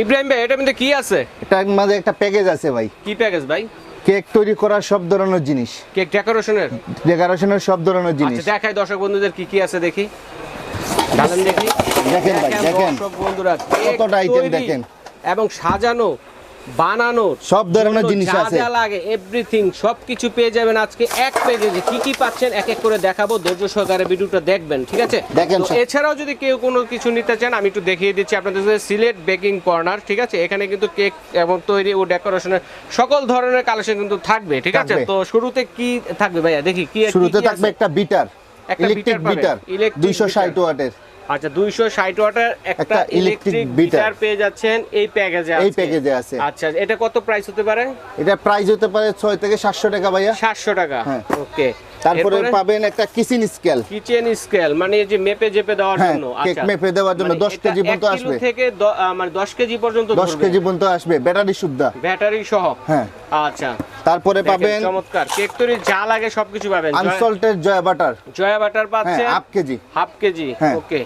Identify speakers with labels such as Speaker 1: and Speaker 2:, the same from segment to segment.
Speaker 1: ইব্রাহিম ভাই এটার মধ্যে কি আছে?
Speaker 2: এটার মাঝে একটা প্যাকেজ আছে ভাই।
Speaker 1: কি প্যাকেজ ভাই?
Speaker 2: কেক তৈরি করার সব ধরনের জিনিস।
Speaker 1: কেক ডেকোরেশনের
Speaker 2: ডেকোরেশনের সব ধরনের জিনিস।
Speaker 1: আচ্ছা দেখাই দর্শক বন্ধুদের কি কি আছে দেখি। দেখি।
Speaker 2: দেখেন ভাই, দেখেন।
Speaker 1: বন্ধুরা
Speaker 2: কতটা
Speaker 1: আইটেম
Speaker 2: দেখেন।
Speaker 1: এবং সাজানো বানানো
Speaker 2: সব ধরনের জিনিস আছে।
Speaker 1: যা লাগে এভরিথিং সবকিছু পেয়ে যাবেন আজকে এক পেজে কি কি পাচ্ছেন এক এক করে দেখাবো। ধৈর্য সহকারে ভিডিওটা দেখবেন ঠিক আছে?
Speaker 2: দেখেন
Speaker 1: এছাড়াও যদি কেউ কোনো কিছু নিতে চান আমি একটু দেখিয়ে দিচ্ছি আপনাদের সিলেট বেকিং কর্নার ঠিক আছে? এখানে কিন্তু কেক এবং তৈরি ও ডেকোরেশনের সকল ধরনের কালেকশন কিন্তু থাকবে ঠিক আছে? তো শুরুতে কি থাকবে ভাইয়া? দেখি কি
Speaker 2: শুরুতে থাকবে একটা বিটার
Speaker 1: একটা
Speaker 2: ইলেকট্রিক
Speaker 1: বিটার
Speaker 2: বিটার
Speaker 1: পাবেন। Electric
Speaker 2: দুইশো ষাট
Speaker 1: বিটার।
Speaker 2: ওয়াটের।
Speaker 1: আচ্ছা দুইশো ষাট ওয়াটের একটা ইলেকট্রিক
Speaker 2: বিটার।
Speaker 1: পেয়ে যাচ্ছেন এই প্যাকেজে
Speaker 2: এই প্যাকেজে আছে।
Speaker 1: আচ্ছা এটা কত প্রাইস হতে পারে
Speaker 2: এটা প্রাইস হতে পারে ছয় থেকে সাতশো টাকা ভাইয়া
Speaker 1: সাতশো টাকা
Speaker 2: হ্যাঁ।
Speaker 1: ওকে
Speaker 2: তারপরে পাবেন একটা কিচেন স্কেল
Speaker 1: কিচেন স্কেল মানে এই যে মেপে জেপে দেওয়ার
Speaker 2: হ্যাঁ,
Speaker 1: জন্য।
Speaker 2: কেক
Speaker 1: আচ্ছা।
Speaker 2: মেপে দেওয়ার জন্য
Speaker 1: মানে
Speaker 2: 10 কেজি পর্যন্ত আসবে।
Speaker 1: থেকে মানে দশ কেজি পর্যন্ত
Speaker 2: দশ
Speaker 1: ধরবে।
Speaker 2: কেজি পর্যন্ত আসবে ব্যাটারি সুবিধা
Speaker 1: ব্যাটারি সহ।
Speaker 2: হ্যাঁ।
Speaker 1: আচ্ছা।
Speaker 2: তারপরে পাবেন
Speaker 1: চমৎকার। কেক তৈরি যা লাগে সবকিছু পাবেন।
Speaker 2: Unsalted Jaya butter
Speaker 1: Jaya butter
Speaker 2: হ্যাঁ
Speaker 1: পাচ্ছেন।
Speaker 2: Half KG.
Speaker 1: Half KG.
Speaker 2: হ্যাঁ।
Speaker 1: ওকে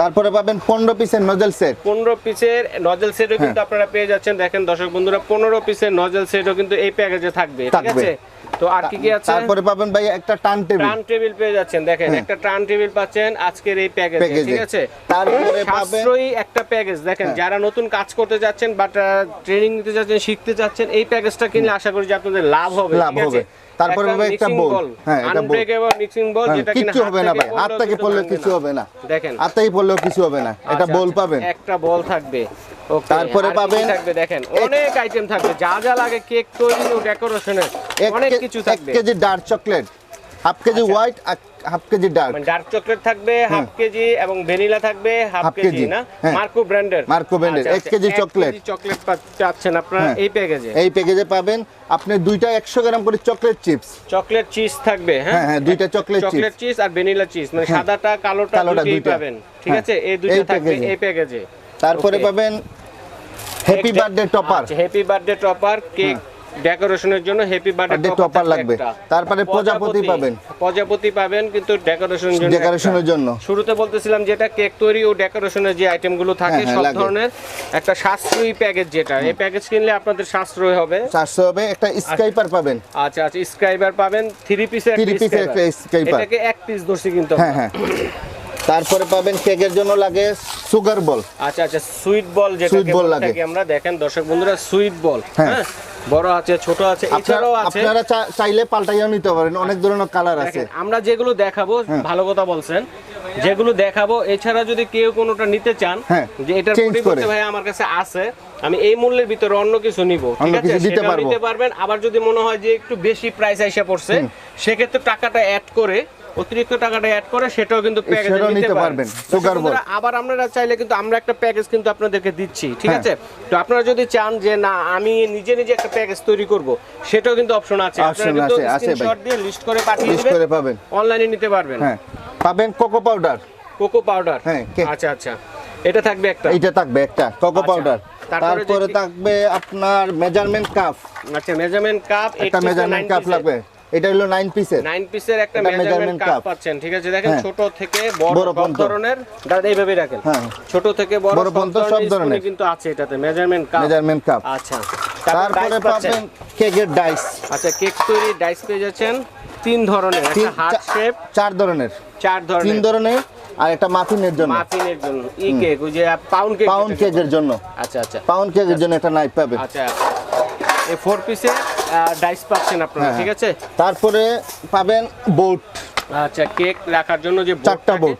Speaker 2: তারপরে পাবেন পনেরো পিসের নজেল সেট
Speaker 1: পনেরো পিসের নজেল সেটও
Speaker 2: হ্যাঁ।
Speaker 1: কিন্তু আপনারা পেয়ে যাচ্ছেন। দেখেন দর্শক বন্ধুরা পনেরো পিসের নজেল সেটও কিন্তু এই প্যাকেজে থাকবে। ঠিক আছে? তো আর কি কি আছে?
Speaker 2: তারপরে পাবেন ভাই একটা টান টেবিল।
Speaker 1: টার্ন টেবিল পেয়ে যাচ্ছেন। দেখেন
Speaker 2: হ্যাঁ।
Speaker 1: একটা টার্ন টেবিল পাচ্ছেন আজকের এই প্যাকেজে ঠিক আছে?
Speaker 2: তারপরে পাবেন
Speaker 1: একটা প্যাকেজ দেখেন
Speaker 2: হ্যাঁ।
Speaker 1: যারা নতুন কাজ করতে যাচ্ছেন বা ট্রেনিং নিতে যাচ্ছেন শিখতে যাচ্ছেন এই প্যাকেজটা কিনলে আশা করি যে আপনাদের লাভ হবে
Speaker 2: লাভ হবে। তারপরে হবে একটা bowl, হ্যাঁ, এটা
Speaker 1: বল আনব্রেকেবল মিক্সিং
Speaker 2: হ্যাঁ,
Speaker 1: যেটা কিনা কিছু
Speaker 2: হবে না ভাই। হাত
Speaker 1: পড়লেও
Speaker 2: থেকে
Speaker 1: পড়লে
Speaker 2: কিছু হবে না।
Speaker 1: দেখেন।
Speaker 2: হাত থেকে পড়লেও কিছু হবে না। এটা
Speaker 1: আচ্ছা,
Speaker 2: বল
Speaker 1: আচ্ছা,
Speaker 2: পাবেন।
Speaker 1: একটা বল থাকবে।
Speaker 2: তারপরে পাবেন
Speaker 1: থাকবে দেখেন। অনেক আইটেম থাকবে। যা যা লাগে কেক তৈরি ও ডেকোরেশনের অনেক কিছু
Speaker 2: এক
Speaker 1: থাকবে
Speaker 2: KG dark chocolate half KG
Speaker 1: আচ্ছা।
Speaker 2: হোয়াইট হাফ কেজি ডার্ক
Speaker 1: মানে ডার্ক চকলেট থাকবে হাফ কেজি এবং ভ্যানিলা থাকবে হাফ কেজি না। মার্কো ব্র্যান্ডের
Speaker 2: brand এর, এক কেজি চকলেট।
Speaker 1: চকলেট পাচ্ছেন আপনারা
Speaker 2: হ্যাঁ।
Speaker 1: এই প্যাকেজে
Speaker 2: এই প্যাকেজে পাবেন আপনি দুইটা একশো গ্রাম করে চকলেট চিপস
Speaker 1: চকলেট চিজ থাকবে হ্যাঁ?
Speaker 2: হ্যাঁ, হ্যাঁ, দুইটা chocolate
Speaker 1: চকলেট চিজ আর ভ্যানিলা চিজ মানে
Speaker 2: হ্যাঁ।
Speaker 1: সাদাটা কালোটা দুটোই। পাবেন ঠিক আছে? এই দুটো থাকবে এই প্যাকেজে
Speaker 2: তারপরে পাবেন happy birthday topper
Speaker 1: happy birthday topper cake ডেকোরেশনের জন্য হ্যাপি বার্থডে
Speaker 2: টপার লাগবে। তারপরে প্রজাপতি। পাবেন।
Speaker 1: প্রজাপতি পাবেন কিন্তু ডেকোরেশনের জন্য
Speaker 2: ডেকোরেশনের জন্য।
Speaker 1: শুরুতে বলতেছিলাম যেটা কেক তৈরি ও ডেকোরেশনের যে আইটেমগুলো থাকে
Speaker 2: হ্যাঁ, হ্যাঁ,
Speaker 1: সব ধরনের একটা সাশ্রয়ী প্যাকেজ যেটা এই প্যাকেজ কিনলে আপনাদের সাশ্রয় হবে।
Speaker 2: চারশো হবে একটা স্কাইপার পাবেন।
Speaker 1: আচ্ছা আচ্ছা স্ক্রাইবার পাবেন থ্রি পিসের
Speaker 2: Three পিসের একটা।
Speaker 1: এটাকে এক পিস ধরছি কিন্তু
Speaker 2: হ্যাঁ হ্যাঁ। তারপরে পাবেন কেকের জন্য লাগে সুগার বল।
Speaker 1: আচ্ছা আচ্ছা সুইট বল যেটা
Speaker 2: Sweet ball লাগে।
Speaker 1: আমরা দেখেন দর্শক বন্ধুরা সুইট বল
Speaker 2: হ্যাঁ।
Speaker 1: হ্যাঁ? বড় আছে ছোট আছে এছাড়াও আছে।
Speaker 2: আপনারা চাইলে পাল্টাইও নিতে পারেন অনেক ধরনের কালার আছে।
Speaker 1: আমরা যেগুলো দেখাবো
Speaker 2: হ্যাঁ।
Speaker 1: ভালো কথা বলছেন যেগুলো দেখাবো এছাড়া যদি কেউ কোনোটা নিতে চান
Speaker 2: হ্যাঁ,
Speaker 1: যে এটার পরিবর্তে ভাই আমার কাছে আছে আমি এই মূল্যের ভিতরে অন্য কিছু নিব ঠিক আছে?
Speaker 2: দিতে
Speaker 1: পারবেন আবার যদি মনে হয় যে একটু বেশি প্রাইস আইসা পড়ছে সেক্ষেত্রে টাকাটা অ্যাড করে অতিরিক্ত টাকাটা অ্যাড করে সেটাও কিন্তু প্যাকেজে নিতে পারবেন।
Speaker 2: ball।
Speaker 1: বন্ধুরা, আবার আপনারা চাইলে কিন্তু আমরা একটা প্যাকেজ কিন্তু আপনাদেরকে দিচ্ছি ঠিক
Speaker 2: হ্যাঁ।
Speaker 1: আছে? তো আপনারা যদি চান যে না আমি নিজে নিজে একটা প্যাকেজ তৈরি করব সেটাও কিন্তু অপশন আছে। আপনারা কিন্তু
Speaker 2: আছে, আছে ভাই।
Speaker 1: স্ক্রিনশট দিয়ে লিস্ট করে পাঠিয়ে
Speaker 2: লিস্ট
Speaker 1: দিবেন
Speaker 2: করে পাবেন।
Speaker 1: অনলাইনে নিতে পারবেন।
Speaker 2: হ্যাঁ। পাবেন কোকো পাউডার
Speaker 1: কোকো পাউডার
Speaker 2: হ্যাঁ,
Speaker 1: আচ্ছা আচ্ছা। এটা থাকবে একটা।
Speaker 2: এটা থাকবে একটা কোকো
Speaker 1: আচ্ছা,
Speaker 2: পাউডার
Speaker 1: তারপরে যে
Speaker 2: তারপরে থাকবে আপনার মেজারমেন্ট কাপ
Speaker 1: আচ্ছা মেজারমেন্ট কাপ
Speaker 2: একটা মেজারমেন্ট কাপ লাগবে। এটা হলো নাইন পিসের
Speaker 1: নাইন পিসের একটা মেজারমেন্ট কাপ পাচ্ছেন ঠিক আছে? দেখেন
Speaker 2: হ্যাঁ।
Speaker 1: ছোট থেকে বড় সব ধরনের। দাদা এইভাবে রাখেন।
Speaker 2: হ্যাঁ।
Speaker 1: ছোট থেকে বড় সব ধরনের
Speaker 2: ধরনের।
Speaker 1: কিন্তু আছে এটাতে মেজারমেন্ট কাপ
Speaker 2: মেজারমেন্ট কাপ
Speaker 1: আচ্ছা।
Speaker 2: তারপরে পাবেন কেকের ডাইস
Speaker 1: আচ্ছা কেক তৈরি ডাইস পেয়ে যাচ্ছেন তিন ধরনের একটা হার্ট শেপ
Speaker 2: চার ধরনের।
Speaker 1: চার
Speaker 2: তিন
Speaker 1: ধরনের
Speaker 2: ধরনের আর একটা মাফিনের জন্য।
Speaker 1: মাফিনের জন্য। ই কেক ওই যে পাউন্ড কেক
Speaker 2: পাউন্ড কেকের জন্য।
Speaker 1: আচ্ছা আচ্ছা।
Speaker 2: পাউন্ড কেকের জন্য একটা নাইফ পাবেন।
Speaker 1: আচ্ছা। এই ফোর পিসের ডাইস পাচ্ছেন আপনারা
Speaker 2: হ্যাঁ,
Speaker 1: ঠিক আছে?
Speaker 2: তারপরে পাবেন বোট
Speaker 1: আচ্ছা কেক রাখার জন্য যে
Speaker 2: চারটা
Speaker 1: বোট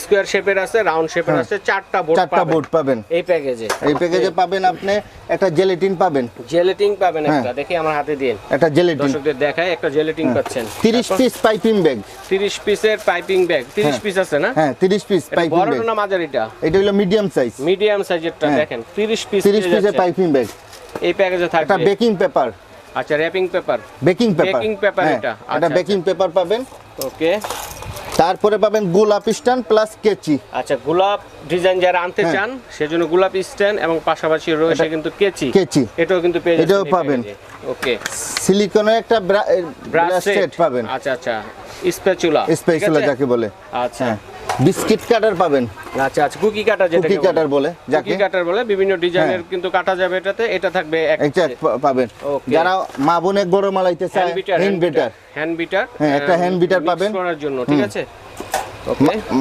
Speaker 1: স্কোয়ার শেপের আছে রাউন্ড শেপের
Speaker 2: হ্যাঁ।
Speaker 1: আছে চারটা বোর্ড
Speaker 2: চারটা বোট পাবেন।
Speaker 1: এই প্যাকেজে
Speaker 2: এই প্যাকেজে পাবেন আপনি একটা জেলেটিন পাবেন।
Speaker 1: জেলেটিন পাবেন
Speaker 2: হ্যাঁ।
Speaker 1: একটা দেখি আমার হাতে দিন।
Speaker 2: একটা জেলেটিন
Speaker 1: দর্শকদের দেখায় একটা জেলেটিন পাচ্ছেন।
Speaker 2: তিরিশ পিস পাইপিং ব্যাগ
Speaker 1: 30 পিসের পাইপিং ব্যাগ 30
Speaker 2: হ্যাঁ।
Speaker 1: পিস আছে না?
Speaker 2: হ্যাঁ তিরিশ পিস
Speaker 1: এটা
Speaker 2: পাইপিং
Speaker 1: বড়টা
Speaker 2: ব্যাগ
Speaker 1: না মাঝারিটা?
Speaker 2: এটা হলো মিডিয়াম সাইজ
Speaker 1: মিডিয়াম সাইজেরটা
Speaker 2: হ্যাঁ।
Speaker 1: দেখেন 30 পিস
Speaker 2: তিরিশ পিসের পাইপিং ব্যাগ
Speaker 1: এই প্যাকেজে থাকবে।
Speaker 2: একটা বেকিং পেপার
Speaker 1: আচ্ছা wrapping paper
Speaker 2: baking paper
Speaker 1: Baking paper এটা, আচ্ছা,
Speaker 2: বেকিং পেপার পাবেন।
Speaker 1: ওকে
Speaker 2: তারপরে পাবেন গোলাপ স্ট্যান্ড প্লাস কেচি।
Speaker 1: আচ্ছা গোলাপ ডিজাইন যারা আনতে
Speaker 2: হ্যাঁ।
Speaker 1: চান সেজন্য গোলাপ স্ট্যান্ড এবং পাশাপাশি রয়েছে কিন্তু কেচি।
Speaker 2: কেচি।
Speaker 1: এটাও কিন্তু পেয়ে
Speaker 2: এটাও পাবেন।
Speaker 1: ওকে
Speaker 2: সিলিকনের একটা
Speaker 1: ব্রাশ
Speaker 2: সেট পাবেন।
Speaker 1: আচ্ছা আচ্ছা। স্প্যাচুলা
Speaker 2: স্পেশাল যাকে বলে।
Speaker 1: আচ্ছা।
Speaker 2: হ্যাঁ। বিস্কিট কাটার পাবেন।
Speaker 1: আচ্ছা আচ্ছা কুকি কাটার যেটা
Speaker 2: কুকি কাটার বলে।
Speaker 1: কুকি কাটার বলে বিভিন্ন ডিজাইনের
Speaker 2: হ্যাঁ।
Speaker 1: কিন্তু কাটা যাবে এটাতে এটা থাকবে
Speaker 2: একটা পাবেন. যারা মা বোনে বড় মালাইতে চায়
Speaker 1: হ্যান্ড বিটার হ্যান্ড বিটার।
Speaker 2: হ্যাঁ, একটা হ্যান্ড বিটার পাবেন।
Speaker 1: করার জন্য ঠিক আছে?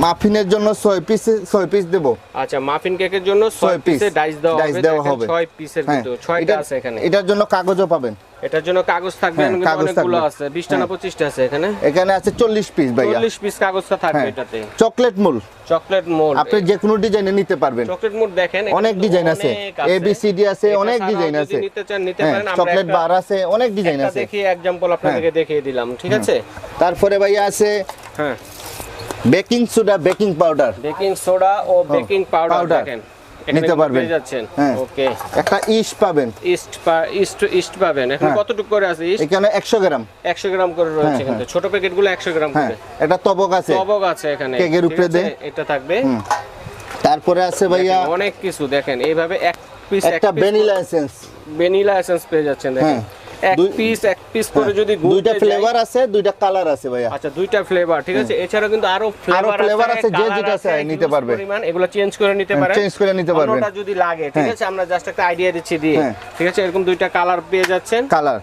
Speaker 2: মাফিনের জন্য ছয় পিস ছয় পিস দেবো।
Speaker 1: আচ্ছা মাফিন কেকের জন্য 6
Speaker 2: পিসে
Speaker 1: ডাইস দেওয়া
Speaker 2: ডাইস
Speaker 1: হবে
Speaker 2: দেওয়া হবে।
Speaker 1: 6 পিসের
Speaker 2: হ্যাঁ,
Speaker 1: কিন্তু 6টা আছে এখানে।
Speaker 2: এটার জন্য কাগজও পাবেন।
Speaker 1: এটার জন্য কাগজ থাকবে
Speaker 2: হ্যাঁ,
Speaker 1: অনেকগুলো আছে 20টা না 25টা আছে এখানে।
Speaker 2: এখানে আছে চল্লিশ পিস ভাইয়া।
Speaker 1: 40 পিস কাগজটা থাকবে
Speaker 2: হ্যাঁ।
Speaker 1: এটাতে।
Speaker 2: চকলেট মূল।
Speaker 1: চকলেট মোল্ড
Speaker 2: আপনি যে কোনো ডিজাইনে নিতে পারবেন।
Speaker 1: চকলেট মোল্ড দেখেন
Speaker 2: অনেক ডিজাইন আছে। এ বি সি ডি আছে অনেক ডিজাইন আছে।
Speaker 1: নিতে চান নিতে
Speaker 2: হ্যাঁ
Speaker 1: পারেন আমরা
Speaker 2: চকলেট বার আছে অনেক ডিজাইন আছে।
Speaker 1: দেখি এক্সাম্পল আপনাদেরকে দেখিয়ে দিলাম ঠিক আছে?
Speaker 2: তারপরে ভাইয়া আছে
Speaker 1: হ্যাঁ।
Speaker 2: Baking soda baking powder.
Speaker 1: Baking soda ও বেকিং পাউডার দেখেন।
Speaker 2: নিতে পারবেন।
Speaker 1: যাচ্ছেন।
Speaker 2: হ্যাঁ।
Speaker 1: ওকে।
Speaker 2: একটা ইস পাবেন।
Speaker 1: ইস্ট ইস্ট ইস্ট পাবেন। এখন
Speaker 2: হ্যাঁ।
Speaker 1: কতটুকু করে আছে ইস্ট?
Speaker 2: এখানে একশো গ্রাম।
Speaker 1: 100 গ্রাম করে রয়েছে
Speaker 2: হ্যাঁ,
Speaker 1: কিন্তু ছোট প্যাকেটগুলো 100 গ্রাম করে।
Speaker 2: এটা তবক আছে।
Speaker 1: তবক আছে এখানে।
Speaker 2: কেকের উপরে? দে।
Speaker 1: এটা থাকবে।
Speaker 2: তারপরে আছে ভাইয়া
Speaker 1: অনেক কিছু দেখেন। এইভাবে এক পিস
Speaker 2: একটা ভ্যানিলা এসেন্স।
Speaker 1: ভ্যানিলা এসেন্স পেয়ে যাচ্ছেন দেখেন। এক পিস এক পিস করে যদি
Speaker 2: দুইটা ফ্লেভার আছে দুইটা কালার আছে ভাইয়া।
Speaker 1: আচ্ছা দুইটা ফ্লেভার ঠিক আছে? এছাড়া কিন্তু আরও ফ্লেভার
Speaker 2: আছে, যে যেটা চায় নিতে পারবে।
Speaker 1: পরিমাণ এগুলো চেঞ্জ করে নিতে
Speaker 2: হ্যাঁ,
Speaker 1: পারেন।
Speaker 2: করে নিতে পারবেন।
Speaker 1: অন্যটা যদি লাগে ঠিক
Speaker 2: হ্যাঁ।
Speaker 1: আছে? আমরা জাস্ট একটা আইডিয়া দিচ্ছি দিয়ে।
Speaker 2: হ্যাঁ।
Speaker 1: ঠিক আছে? এরকম দুইটা কালার পেয়ে যাচ্ছেন।
Speaker 2: কালার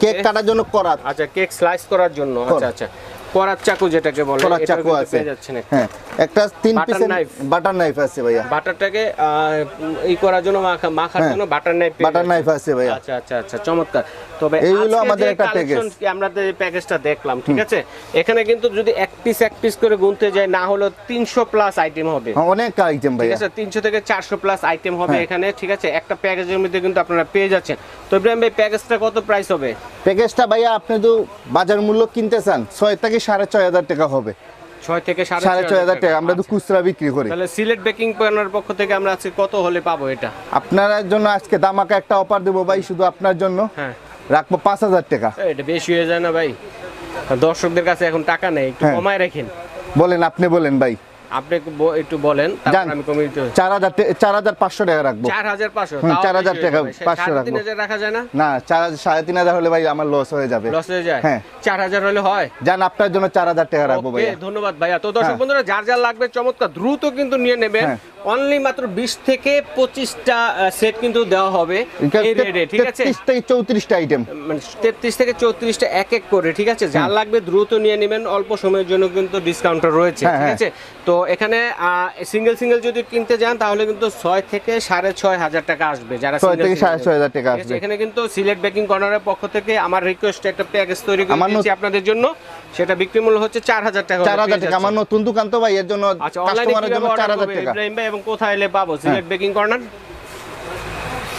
Speaker 2: কেক কাটার জন্য করাত।
Speaker 1: আচ্ছা কেক স্লাইস করার জন্য। আচ্ছা আচ্ছা। করার চাকু যেটাকে বলে
Speaker 2: করাত চাকু আছে।
Speaker 1: পেয়ে যাচ্ছেন একটা।
Speaker 2: হ্যাঁ একটা তিন
Speaker 1: Butter
Speaker 2: পিসের বাটার নাইফ আছে ভাইয়া।
Speaker 1: বাটারটাকে আহ, ই করার জন্য মাখা- মাখার
Speaker 2: হ্যাঁ।
Speaker 1: জন্য বাটার নাইফ
Speaker 2: বাটার নাইফ আছে ভাইয়া।
Speaker 1: আচ্ছা আচ্ছা আচ্ছা চমৎকার। তবে
Speaker 2: এই হলো আমাদের একটা।
Speaker 1: কি আমরা যে প্যাকেজটা দেখলাম ঠিক আছে? এখানে কিন্তু যদি এক পিস এক পিস করে গুনতে যায় না হলো তিনশো প্লাস আইটেম হবে।
Speaker 2: হ্যাঁ, অনেক আইটেম
Speaker 1: ঠিক আছে? তিনশো থেকে চারশো প্লাস আইটেম হবে
Speaker 2: হ্যাঁ।
Speaker 1: এখানে ঠিক আছে? একটা প্যাকেজের মধ্যে কিন্তু আপনারা পেয়ে যাচ্ছেন। তো ইব্রাহিম ভাই প্যাকেজটা কত প্রাইস হবে?
Speaker 2: প্যাকেজটা ভাইয়া আপনি তো বাজার মূল্য কিনতে চান ছয় থেকে সাড়ে ছয় হাজার টাকা হবে।
Speaker 1: ছয় থেকে সাড়ে
Speaker 2: ছয় হাজার টাকা। আমরা তো
Speaker 1: আচ্ছা।
Speaker 2: খুচরা বিক্রি করি।
Speaker 1: তাহলে সিলেট বেকিং পয়েন্টের পক্ষ থেকে আমরা আজকে কত হলে পাবো এটা?
Speaker 2: আপনার জন্য আজকে দামাকা একটা অফার দেবো ভাই শুধু আপনার জন্য।
Speaker 1: হ্যাঁ।
Speaker 2: রাখব পাঁচ হাজার টাকা।
Speaker 1: এটা বেশি হয়ে যায় না ভাই। দর্শকদের কাছে এখন টাকা নেই একটু
Speaker 2: হ্যাঁ।
Speaker 1: কমায় রাখেন।
Speaker 2: বলেন আপনি বলেন ভাই।
Speaker 1: আপনি একটু বলেন আমি কমিয়ে দিতে
Speaker 2: চার হাজার চার হাজার পাঁচশো টাকা রাখব।
Speaker 1: চার হাজার পাঁচশো
Speaker 2: হুম,
Speaker 1: তাও
Speaker 2: 4,000
Speaker 1: বেশি হয়ে
Speaker 2: টাকা
Speaker 1: যাবে। সে
Speaker 2: 500
Speaker 1: সাড়ে তিন
Speaker 2: রাখব।
Speaker 1: রাখা যায় না?
Speaker 2: না চার হাজার- সাড়ে তিন হাজার হলে ভাই আমার লস হয়ে যাবে।
Speaker 1: লস হয়ে যায়?
Speaker 2: হ্যাঁ।
Speaker 1: চার হাজার হলে হয়?
Speaker 2: যান আপনার জন্য চার হাজার টাকা রাখব ভাইয়া।
Speaker 1: ধন্যবাদ ভাইয়া। তো দর্শক
Speaker 2: হ্যাঁ।
Speaker 1: বন্ধুরা যার যার লাগবে চমৎকার দ্রুত কিন্তু নিয়ে নেবেন।
Speaker 2: হ্যাঁ।
Speaker 1: অনলি মাত্র বিশ থেকে পঁচিশটা সেট কিন্তু দেওয়া হবে এই রেটে ঠিক আছে?
Speaker 2: তেত্রিশ থেকে চৌত্রিশটা আইটেম
Speaker 1: মানে তেত্রিশ থেকে চৌত্রিশটা এক এক করে ঠিক আছে? যার লাগবে দ্রুত নিয়ে নেবেন। অল্প সময়ের জন্য কিন্তু ডিসকাউন্ট রয়েছে
Speaker 2: হ্যাঁ,
Speaker 1: ঠিক
Speaker 2: হ্যাঁ।
Speaker 1: আছে? তো এখানে সিঙ্গেল সিঙ্গেল যদি কিনতে যান তাহলে কিন্তু ছয় থেকে সাড়ে ছয় হাজার টাকা আসবে যারা
Speaker 2: ছয় থেকে সাড়ে ছয় হাজার টাকা আসবে।
Speaker 1: এখানে কিন্তু সিলেট বেকিং কর্নারের পক্ষ থেকে আমার রিকোয়েস্ট একটা প্যাকেজ তৈরি করে
Speaker 2: আমার
Speaker 1: দিয়েছি
Speaker 2: নত-
Speaker 1: আপনাদের জন্য। সেটা বিক্রি মূল্য হচ্ছে চার হাজার টাকা
Speaker 2: চার হাজার টাকা। আমার নতুন দোকান তো ভাই এর জন্য
Speaker 1: আচ্ছা
Speaker 2: কাস্টমারের জন্য চার হাজার টাকা।
Speaker 1: ইব্রাহিম ভাই? এবং কোথায় এলে পাবো? Sylhet baking corner?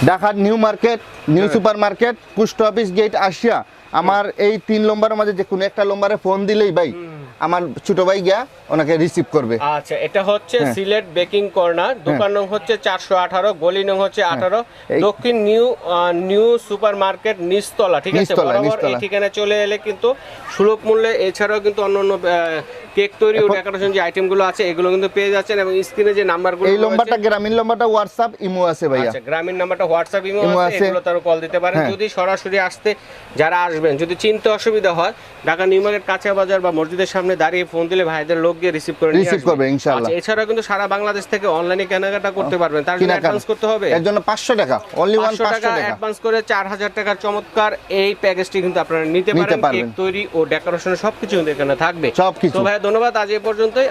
Speaker 2: ঢাকার নিউ মার্কেট নিউ
Speaker 1: হ্যাঁ।
Speaker 2: Super market post office gate আসিয়া। আমার এই তিন নম্বরের মাঝে যে কোনো একটা নম্বরে ফোন দিলেই ভাই আমার ছোট ভাই গিয়া ওনাকে রিসিভ করবে
Speaker 1: আচ্ছা এটা হচ্ছে
Speaker 2: হ্যাঁ।
Speaker 1: সিলেট বেকিং কর্নার দোকান নং হচ্ছে চারশো আঠারো গলি নং হচ্ছে আঠারো
Speaker 2: হ্যাঁ। এই-
Speaker 1: দক্ষিণ নিউ নিউ সুপার মার্কেট নিচতলা ঠিক আছে বরাবর এই। ঠিকানায় চলে এলে কিন্তু সুলভ মূল্যে এছাড়াও কিন্তু অন্যান্য কেক তৈরি ও ডেকোরেশন যে আইটেমগুলো আছে এগুলো কিন্তু পেয়ে যাচ্ছেন এবং স্ক্রিনে যে নাম্বারগুলো
Speaker 2: এই লম্বাটা গ্রামীণ লম্বাটা হোয়াটসঅ্যাপ ইমো আছে ভাইয়া
Speaker 1: আচ্ছা গ্রামীণ নাম্বারটা হোয়াটসঅ্যাপ ইমো আছে। এগুলো তারও কল দিতে পারেন
Speaker 2: হ্যাঁ।
Speaker 1: যদি সরাসরি আসতে যারা আসবেন যদি চিনতে অসুবিধা হয় ঢাকা নিউ মার্কেট কাঁচা বাজার বা মসজিদের সামনে দাঁড়িয়ে ফোন দিলে ভাইদের লোক গিয়ে রিসিভ করে নিয়ে আসবে।
Speaker 2: করবে, ইনশাআল্লাহ।
Speaker 1: আচ্ছা, এছাড়াও কিন্তু সারা বাংলাদেশ থেকে অনলাইনে কেনাকাটা করতে পারবেন তার জন্য অ্যাডভান্স করতে হবে
Speaker 2: এর জন্য পাঁচশো টাকা অনলি ওয়ান
Speaker 1: পাঁচশো
Speaker 2: পাঁচশো
Speaker 1: টাকা
Speaker 2: টাকা
Speaker 1: অ্যাডভান্স করে চার হাজার টাকার চমৎকার এই প্যাকেজটি কিন্তু আপনারা নিতে
Speaker 2: নিতে
Speaker 1: পারেন কেক তৈরি ও ডেকোরেশন সবকিছু কিন্তু এখানে থাকবে
Speaker 2: সবকিছু।
Speaker 1: তো ভাই ধন্যবাদ আজ এ পর্যন্তই।